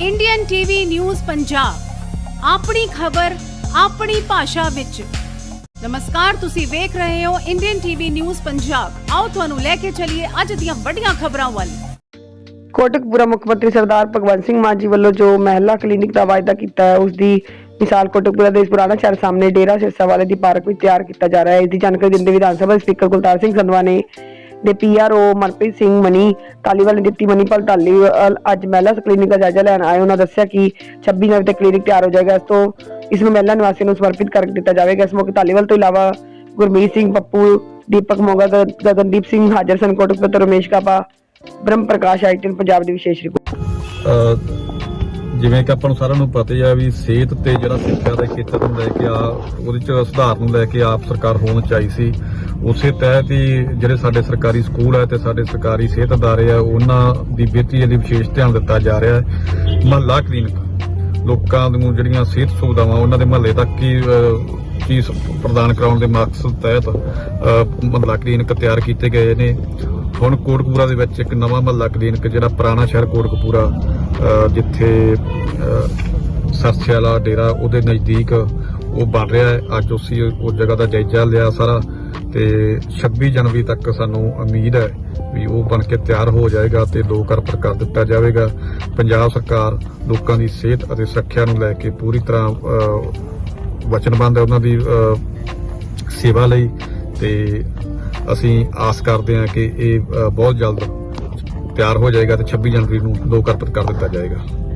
Indian TV news Punjab ਆਪਣੀ ਖਬਰ, ਆਪਣੀ ਭਾਸ਼ਾ ਵਿੱਚ। ਨਮਸਕਾਰ, ਤੁਸੀਂ ਵੇਖ ਰਹੇ ਹੋ ਇੰਡੀਅਨ ਟੀਵੀ ਨਿਊਜ਼ ਪੰਜਾਬ ਆਓ ਤੁਹਾਨੂੰ ਲੈ ਕੇ ਚੱਲੀਏ ਅੱਜ ਦੀਆਂ ਵੱਡੀਆਂ ਖਬਰਾਂ ਵੱਲ। ਕੋਟਕਪੁਰਾ ਮੁੱਖ ਮੰਤਰੀ ਸਰਦਾਰ ਭਗਵੰਤ ਸਿੰਘ ਮਾਨ ਜੀ ਵੱਲੋਂ ਜੋ ਮਹਿਲਾ ਕਲੀਨਿਕ ਦਾ ਵਾਅਦਾ ਕੀਤਾ ਹੈ, ਉਸ ਦੀ ਮਿਸਾਲ ਕੋਟਕਪੂਰਾ ਦੇ ਇਸ ਪੁਰਾਣਾ ਸ਼ਹਿਰ ਸਾਹਮਣੇ ਡੇਰਾ ਸਿਰਸਾ ਵਾਲੇ ਦੀ ਪਾਰਕ ਵਿੱਚ ਤਿਆਰ ਕੀਤਾ ਜਾ ਰਿਹਾ ਹੈ। ਇਸ ਦੀ ਜਾਣਕਾਰੀ ਦਿੰਦੇ ਵਿਧਾਨ ਸਭਾ ਸਪੀਕਰ ਕੁਲਤਾਰ ਸਿੰਘ ਸੰਧਵਾ ਨੇ ਦੇ ਪੀਆਰਓ ਮਨਪ੍ਰੀਤ ਸਿੰਘ ਮਨੀ ਤਾਲੀਵਾਲ ਨੇ ਦਿੱਤੀ ਮਨੀਪਾਲ ਢਾਲੀਵਾਲ ਅੱਜ ਮਹਿਲਾ ਕਲੀਨਿਕ ਦਾ ਜਾਇਜ਼ਾ ਲੈਣ ਆਏ। ਉਹਨਾਂ ਦੱਸਿਆ ਕਿ 26 ਨਵੰਬਰ ਤੱਕ ਕਲੀਨਿਕ ਤਿਆਰ ਹੋ ਜਾਏਗਾ। ਇਸ ਤੋਂ ਇਸ ਨੂੰ ਮਹਿਲਾ ਨਿਵਾਸੀਆਂ ਨੂੰ ਸਮਰਪਿਤ ਕਰ ਦਿੱਤਾ ਜਾਵੇਗਾ। ਇਸ ਮੌਕੇ ਤਾਲੀਵਾਲ ਤੋਂ ਇਲਾਵਾ ਗੁਰਮੀਤ ਸਿੰਘ ਪੱਪੂ, ਦੀਪਕ ਮੋਗਾ ਗਗਨਦੀਪ ਸਿੰਘ, ਹਾਜ਼ਰ ਸਨ ਕੋਟਕਪੂਰਾ ਤੋਂ ਰਮੇਸ਼ ਕਾਪਾ, ਬ੍ਰਹਮ ਪ੍ਰਕਾਸ਼ ਆਈਟਨ ਪੰਜਾਬ ਦੀ ਵਿਸ਼ੇਸ਼ ਰਿਪੋਰਟ। ਜਿਵੇਂ ਕਿ ਆਪਾਂ ਨੂੰ ਸਾਰਿਆਂ ਨੂੰ ਪਤਾ ਹੀ ਆ ਵੀ ਸਿਹਤ ਤੇ ਜਿਹੜਾ ਸਿੱਖਿਆ ਦਾ ਖੇਤਰ ਨੂੰ ਲੈ ਕੇ ਆ, ਉਹਦੇ ਚ ਸੁਧਾਰ ਨੂੰ ਲੈ ਕੇ ਆਪ ਸਰਕਾਰ ਹੋਣ ਚਾਹੀ ਸੀ। ਉਸੇ ਤਹਿਤ ਹੀ ਜਿਹੜੇ ਸਾਡੇ ਸਰਕਾਰੀ ਸਕੂਲ ਆ ਤੇ ਸਾਡੇ ਸਰਕਾਰੀ ਸਿਹਤ ਅਦਾਰੇ ਆ, ਉਹਨਾਂ ਦੀ ਬਿਹਤਰੀ ਲਈ ਵਿਸ਼ੇਸ਼ ਧਿਆਨ ਦਿੱਤਾ ਜਾ ਰਿਹਾ ਹੈ। ਮਹੱਲਾ ਕਲੀਨਿਕ। ਲੋਕਾਂ ਨੂੰ ਜਿਹੜੀਆਂ ਸਿਹਤ ਸੁਵਿਧਾਵਾਂ ਉਹਨਾਂ ਦੇ ਮਹੱਲੇ ਤੱਕ ਹੀ ਚੀਜ਼ ਪ੍ਰਦਾਨ ਕਰਾਉਣ ਦੇ ਮਕਸਦ ਤਹਿਤ ਮਹੱਲਾ ਕਲੀਨਿਕ ਤਿਆਰ ਕੀਤੇ ਗਏ ਨੇ। ਹੁਣ ਕੋਟਕਪੂਰਾ ਦੇ ਵਿੱਚ ਇੱਕ ਨਵਾਂ ਮਹੱਲਾ ਕਲੀਨਿਕ, ਜਿਹੜਾ ਪੁਰਾਣਾ ਸ਼ਹਿਰ ਕੋਟਕਪੂਰਾ ਜਿੱਥੇ ਸਰਸੇ ਵਾਲਾ ਡੇਰਾ ਉਹਦੇ ਨਜ਼ਦੀਕ ਉਹ ਬਣ ਰਿਹਾ ਹੈ। ਅੱਜ ਉਸੇ ਉਸ ਜਗ੍ਹਾ ਦਾ ਜਾਇਜ਼ਾ ਲਿਆ ਸਾਰਾ। ਤੇ 26 ਜਨਵਰੀ ਤੱਕ ਸਾਨੂੰ ਉਮੀਦ ਹੈ ਵੀ ਉਹ ਬਣ ਕੇ ਤਿਆਰ ਹੋ ਜਾਏਗਾ ਤੇ ਲੋਕ ਅਰਪਣ ਕਰ ਦਿੱਤਾ ਜਾਵੇਗਾ। ਪੰਜਾਬ ਸਰਕਾਰ ਲੋਕਾਂ ਦੀ ਸਿਹਤ ਅਤੇ ਸੁਰੱਖਿਆ ਨੂੰ ਲੈ ਕੇ ਪੂਰੀ ਤਰ੍ਹਾਂ ਅਹ, ਵਚਨਬੱਧ ਹੈ ਉਹਨਾਂ ਦੀ ਸੇਵਾ ਲਈ ਤੇ ਅਸੀਂ ਆਸ ਕਰਦੇ ਹਾਂ ਕਿ ਇਹ ਬਹੁਤ ਜਲਦ ਤਿਆਰ ਹੋ ਜਾਏਗਾ ਤੇ 26 ਜਨਵਰੀ ਨੂੰ ਲੋਕ ਅਰਪਿਤ ਕਰ ਦਿੱਤਾ ਜਾਏਗਾ।